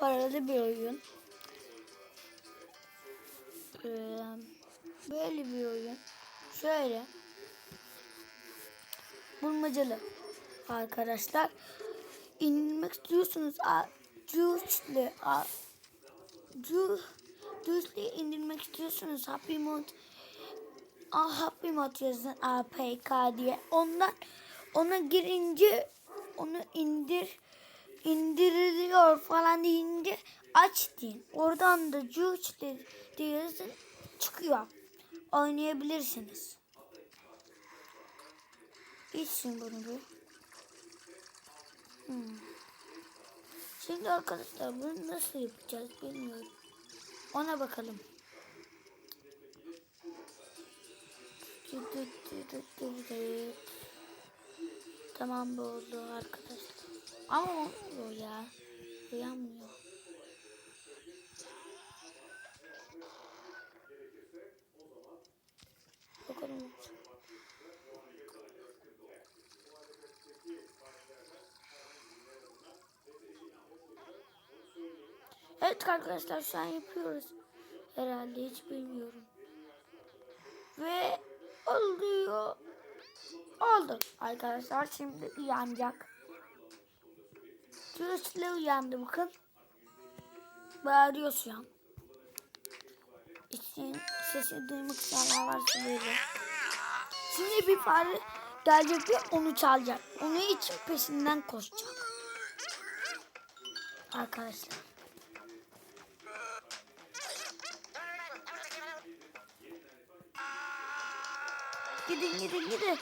paralı bir oyun. Ee, böyle bir oyun. Şöyle. Bulmacalı arkadaşlar. İndirmek istiyorsunuz. Juice'le Juice'le indirmek istiyorsunuz. Happy Mod A, Happy Mod yazın APK diye. Ondan ona girince onu indir indiriliyor falan deyince aç deyin. Oradan da Juice yazın çıkıyor. Oynayabilirsiniz. İçsin bunu bir. Hmm. Şimdi arkadaşlar bunu nasıl yapacağız bilmiyorum. Ona bakalım. Tamam bu oldu arkadaşlar. Ama olmuyor ya. Uyanmıyor. Bakalım. Evet arkadaşlar şu an yapıyoruz. Herhalde hiç bilmiyorum. Ve oluyor. Oldu arkadaşlar şimdi uyanacak. Göğüsle uyandı bakın. Bağırıyor şu an. İçin sesi duymak isteyenler varsa böyle. Şimdi bir fare gelecek ve onu çalacak. Onun için peşinden koşacak. Arkadaşlar. Gidin gidin gidin.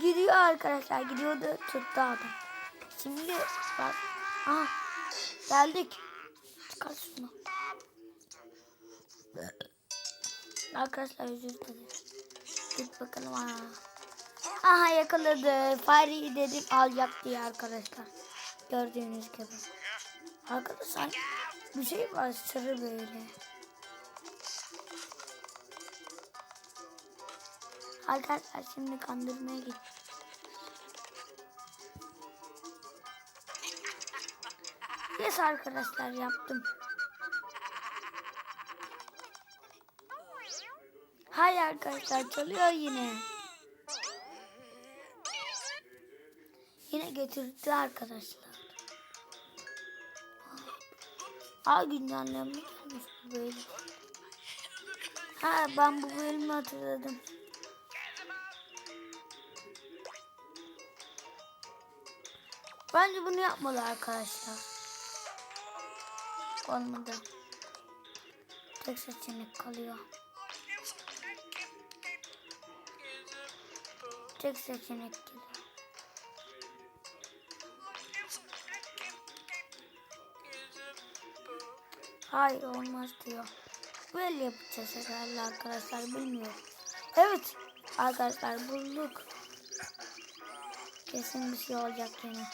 Gidiyor arkadaşlar. Gidiyor da tuttu adam. Şimdi bak. Aha. Geldik. Çıkar şunu. Arkadaşlar özür dilerim. Git bakalım. Aha. Aha yakaladı. Fareyi dedim alacak diye arkadaşlar. Gördüğünüz gibi. Arkadaşlar bir şey var sarı böyle. Arkadaşlar şimdi kandırmaya git. Yes arkadaşlar yaptım. Hay arkadaşlar çalıyor yine. Yine getirdi arkadaşlar. Aa güncelleme gelmiş bu böyle. Ha ben bu bölümü hatırladım. Bence bunu yapmalı arkadaşlar. Olmadı. Tek seçenek kalıyor. Tek seçenek geliyor. Hayır olmaz diyor. Böyle yapacağız herhalde arkadaşlar bilmiyorum. Evet arkadaşlar bulduk. Kesin bir şey olacak yine.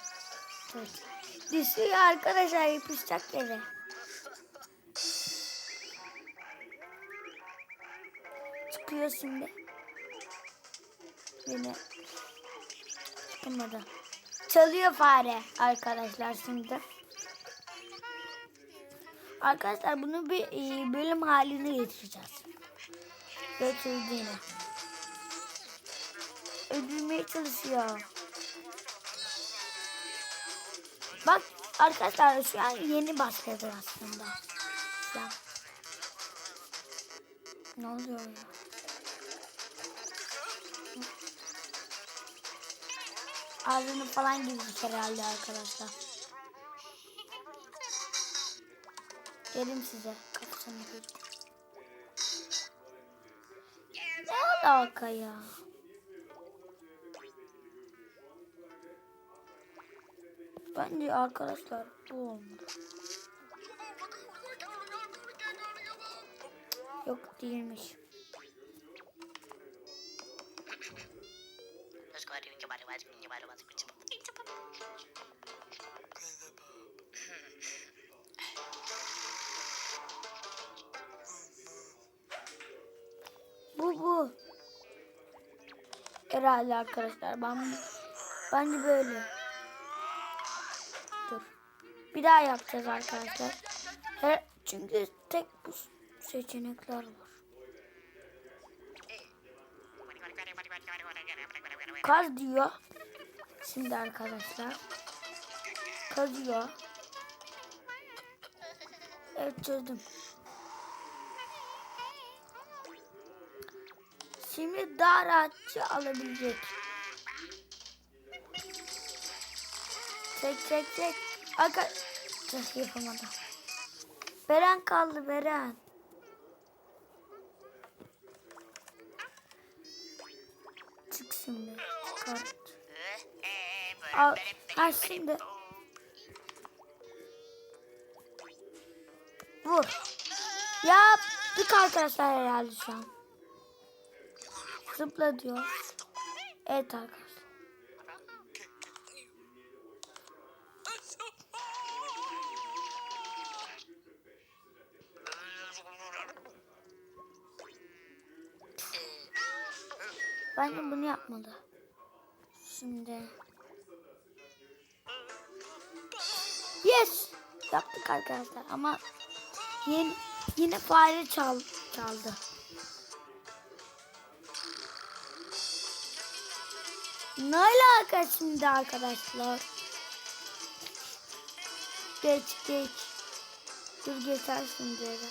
Dur. Düşüyor arkadaşlar yapışacak yere. Çıkıyor şimdi. Yine çıkmadı. Çalıyor fare arkadaşlar şimdi. Arkadaşlar bunu bir e, bölüm haline getireceğiz. Götürdü yine. Öldürmeye çalışıyor. Bak arkadaşlar şu an yeni başladı aslında. An. Ne oluyor ya? Ağzını falan girmiş herhalde arkadaşlar. Gelin size kafasını bir. Ne alaka ya? Bence arkadaşlar bu olmalı. Yok değilmiş. Bu bu. Herhalde arkadaşlar ben bence böyle. Dur. Bir daha yapacağız arkadaşlar. Her, çünkü tek bu seçenekler var. Kaz diyor. Şimdi arkadaşlar. Kazıyor. Evet çözdüm. Şimdi daha rahatça alabilecek. Çek çek çek. Arka... Çek yapamadım. Beren kaldı Beren. Çık şimdi. Çıkart. Al. Ha şimdi. Vur. Yaptık arkadaşlar herhalde şu an. Zıpla diyor. Evet arkadaşlar. Bence bunu yapmalı. Şimdi. Yes. Yaptık arkadaşlar ama yine, yine fare çal, çaldı. Ne alaka şimdi arkadaşlar? Geç geç. Dur geçersin böyle.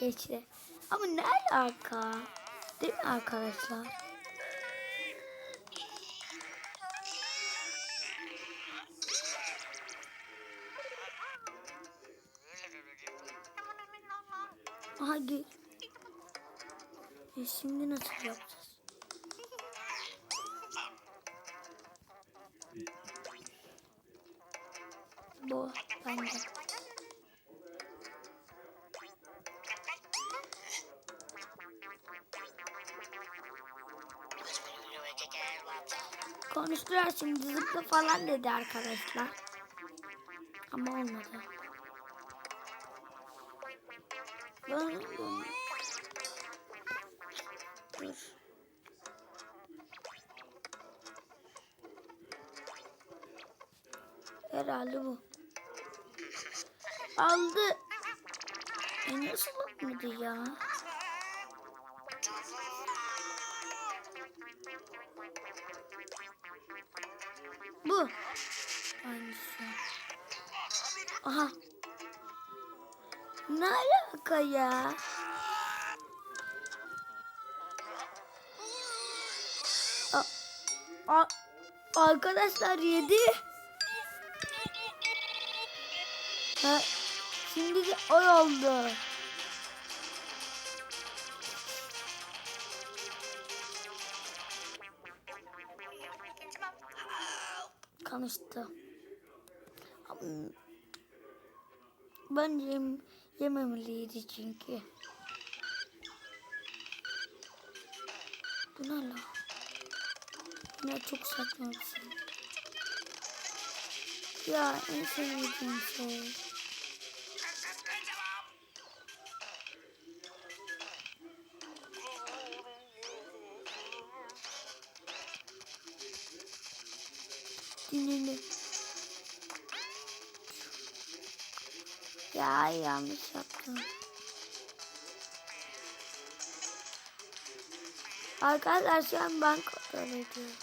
Geçti. Ama ne alaka? Değil mi arkadaşlar? Aha gel. E şimdi nasıl yapacağız? Bu bence. Konuştular şimdi zıpla falan dedi arkadaşlar. Ama olmadı. Ben Dur. Herhalde bu. Aldı. E nasıl olmadı ya? Bu. Aynısı. Aha. Ne alaka ya? A Arkadaşlar yedi. Ha, şimdi de o oldu. Ama Bence yememeliydi çünkü. Bu ne la? Ne çok saçma bir şey. Ya en sevmediğim şey. Dinle. Ya yanlış yaptım. Arkadaşlar şu an ben kontrol ediyorum.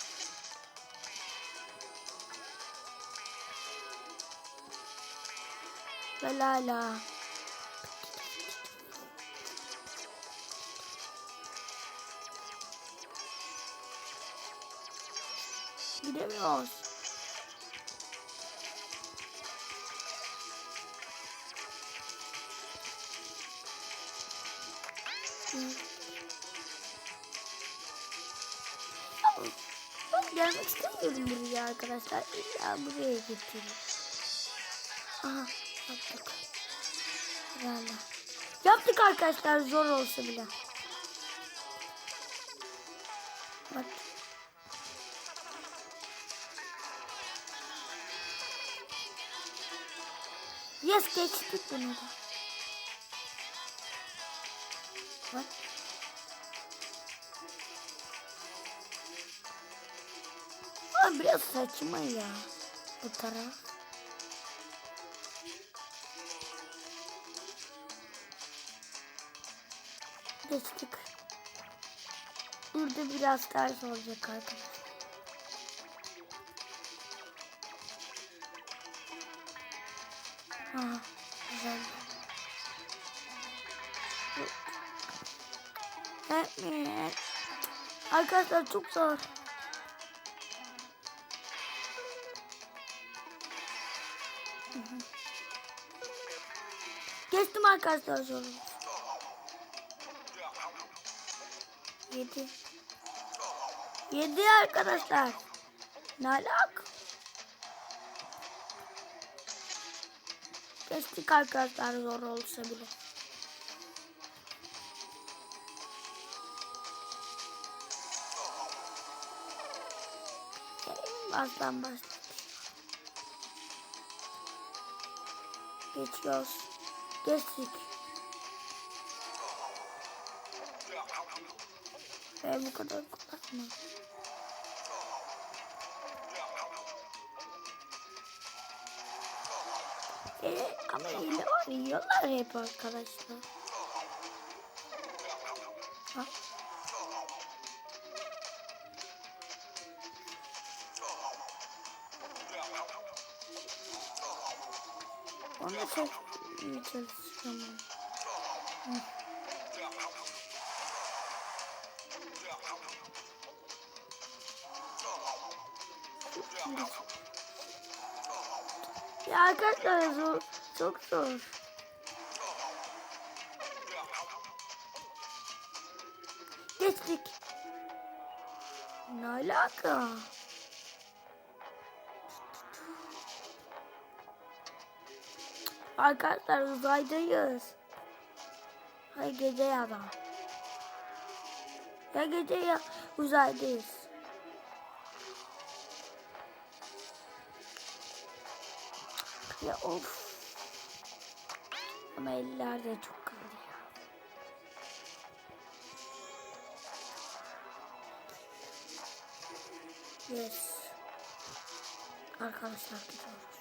La la. Gidemiyoruz. İstemiyorum buraya arkadaşlar. İlla buraya getirin. Aha yaptık. Herhalde. Yaptık arkadaşlar zor olsa bile. Bak. Yes geçtik bunu da. Bak. Abi biraz saçma ya bu taraf. Geçtik. Burada biraz ters olacak arkadaşlar. Aha, güzel. Arkadaşlar çok zor. Geçtim arkadaşlar zoru. Yedi. Yedi arkadaşlar. Ne alak? Geçtik arkadaşlar zor olsa bile. Baştan başladık. Geçiyoruz. Geçtik. Ve bu kadar kolay mı? Ee, ama hile var. Yiyorlar hep arkadaşlar. Ha. Onu çekmeye çalışacağım. Hı. Ya arkadaşlar zor, çok zor. Geçtik. Ne alaka? Arkadaşlar uzaydayız. Hay gece ya da. Ya gece ya uzaydayız. Ya of. Ama eller de çok kaldı ya. Yes. Arkadaşlar gidiyoruz.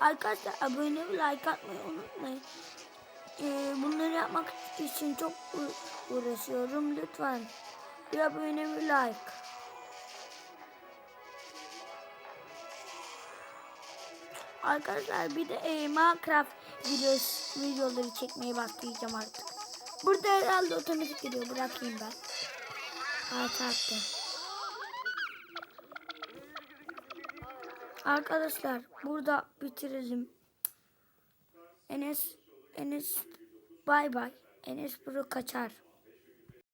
Arkadaşlar abone ve like atmayı unutmayın. Ee, bunları yapmak için çok uğraşıyorum. Lütfen bir abone ve like. Arkadaşlar bir de e, Minecraft videos, videoları çekmeye başlayacağım artık. Burada herhalde otomatik gidiyor. Bırakayım ben. Artı attı. Arkadaşlar burada bitirelim. Enes Enes bay bay. Enes Pro kaçar.